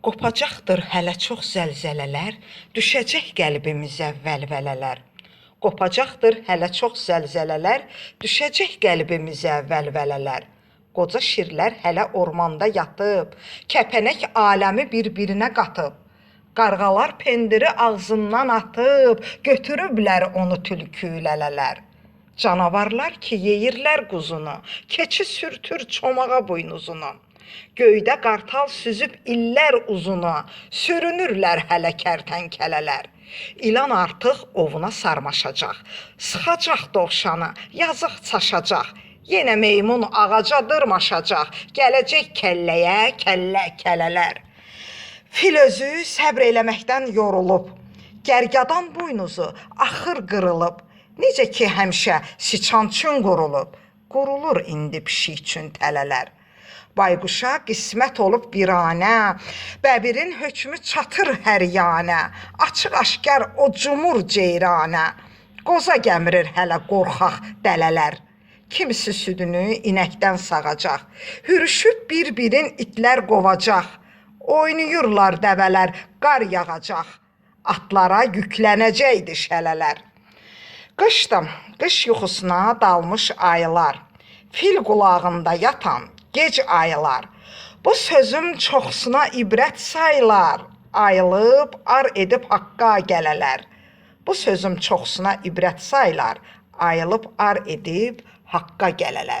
Qopacaqdır hələ çox zəlzələlər, düşəcək qəlbimizə vəlvələlər. Qopacaqdır hələ çox zəlzələlər, düşəcək qəlbimizə vəlvələlər. Qoca şirlər hələ ormanda yatıb, kəpənək aləmi bir-birinə qatıb. Qarğalar pendiri ağzından atıb, götürüblər onu tülkülələr. Canavarlar ki yeyirlər quzunu, keçi sürtür çomağa buynuzunu. Göydə qartal süzüb illər uzunu, sürünürlər hələ kərtənkələlər. İlan artıq ovuna sarmaşacaq, sıxacaq dovşanı, yazıq çaşacaq. Yenə meymun ağaca dırmaşacaq, gələcək kəlləyə kəllə kələlər. Fil özü səbr eləməkdən yorulub. Gərgadan buynuzu axır qırılıb. Necə ki həmişə siçan üçün qurulub. Qurulur indi pişik üçün tələlər. Bayquşa qismət olub biranə, bəbirin hökmü çatır hər yanə. Açıq-aşkar o cumur ceyranə. Qoza gəmirir hələ qorxaq dələlər. Kimisi südünü inəkdən sağacaq. Hürüşüb bir-birin itlər qovacaq. Oynayırlar dəvələr, qar yağacaq. Atlara yüklənəcəkdi şələlər. Qışdım, qış yuxusuna dalmış ayılar. Fil qulağında yatan gec ayılar. Bu sözüm çoxsuna ibrət saylar. Ayılıb ar edib haqqa gələlər. Bu sözüm çoxsuna ibrət saylar. Ayılıb ar edib haqqa gələlər.